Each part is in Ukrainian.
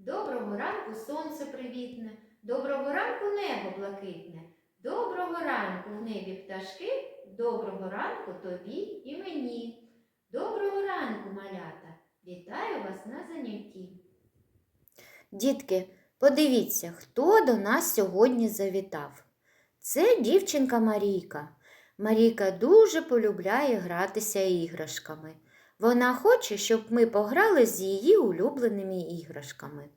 Доброго ранку сонце привітне, доброго ранку небо блакитне, доброго ранку в небі пташки, доброго ранку тобі і мені. Доброго ранку, малята! Вітаю вас на занятті. Дітки, подивіться, хто до нас сьогодні завітав. Це дівчинка Марійка. Марійка дуже полюбляє гратися іграшками. Вона хоче, щоб ми пограли з її улюбленими іграшками.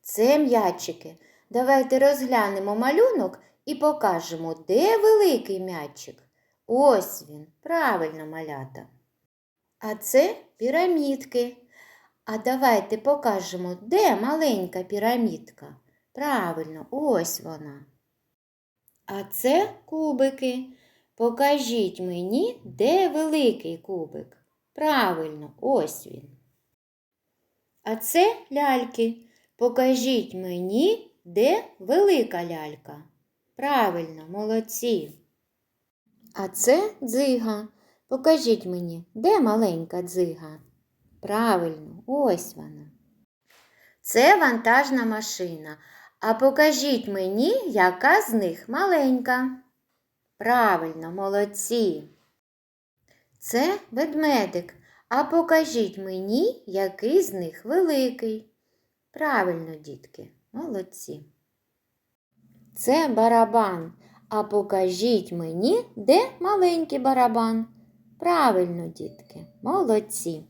Це м'ячики. Давайте розглянемо малюнок і покажемо, де великий м'ячик. Ось він, правильно малята. А це пірамідки. А давайте покажемо, де маленька пірамідка. Правильно, ось вона. А це кубики. Покажіть мені, де великий кубик. Правильно, ось він. А це ляльки. Покажіть мені, де велика лялька. Правильно, молодці. А це дзига. Покажіть мені, де маленька дзига. Правильно, ось вона. Це вантажна машина. А покажіть мені, яка з них маленька. Правильно, молодці. Це ведмедик. А покажіть мені, який з них великий. Правильно, дітки, молодці. Це барабан. А покажіть мені, де маленький барабан. Правильно, дітки, молодці.